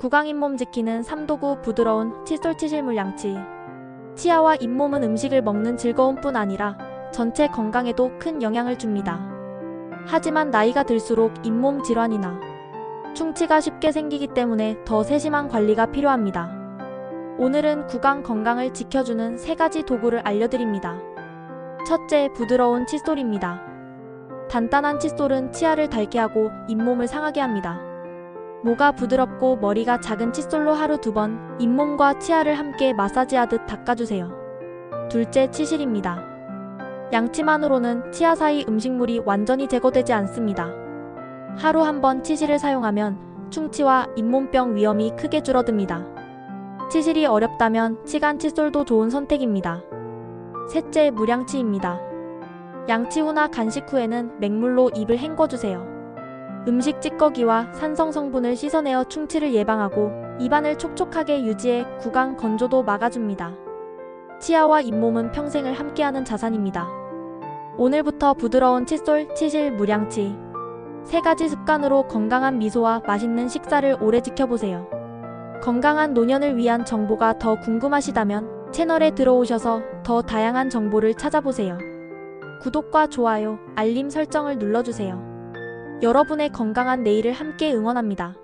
구강 잇몸 지키는 삼도구 부드러운 칫솔 치실물 양치. 치아와 잇몸은 음식을 먹는 즐거움뿐 아니라 전체 건강에도 큰 영향을 줍니다. 하지만 나이가 들수록 잇몸 질환이나 충치가 쉽게 생기기 때문에 더 세심한 관리가 필요합니다. 오늘은 구강 건강을 지켜주는 세 가지 도구를 알려드립니다. 첫째, 부드러운 칫솔입니다. 단단한 칫솔은 치아를 닳게 하고 잇몸을 상하게 합니다. 모가 부드럽고 머리가 작은 칫솔로 하루 두 번 잇몸과 치아를 함께 마사지하듯 닦아주세요. 둘째, 치실입니다. 양치만으로는 치아 사이 음식물이 완전히 제거되지 않습니다. 하루 한 번 치실을 사용하면 충치와 잇몸병 위험이 크게 줄어듭니다. 치실이 어렵다면 치간 칫솔도 좋은 선택입니다. 셋째, 물양치입니다. 양치 후나 간식 후에는 맹물로 입을 헹궈주세요. 음식 찌꺼기와 산성 성분을 씻어내어 충치를 예방하고 입안을 촉촉하게 유지해 구강 건조도 막아줍니다. 치아와 잇몸은 평생을 함께하는 자산입니다. 오늘부터 부드러운 칫솔, 치실, 물양치 세 가지 습관으로 건강한 미소와 맛있는 식사를 오래 지켜보세요. 건강한 노년을 위한 정보가 더 궁금하시다면 채널에 들어오셔서 더 다양한 정보를 찾아보세요. 구독과 좋아요, 알림 설정을 눌러주세요. 여러분의 건강한 내일을 함께 응원합니다.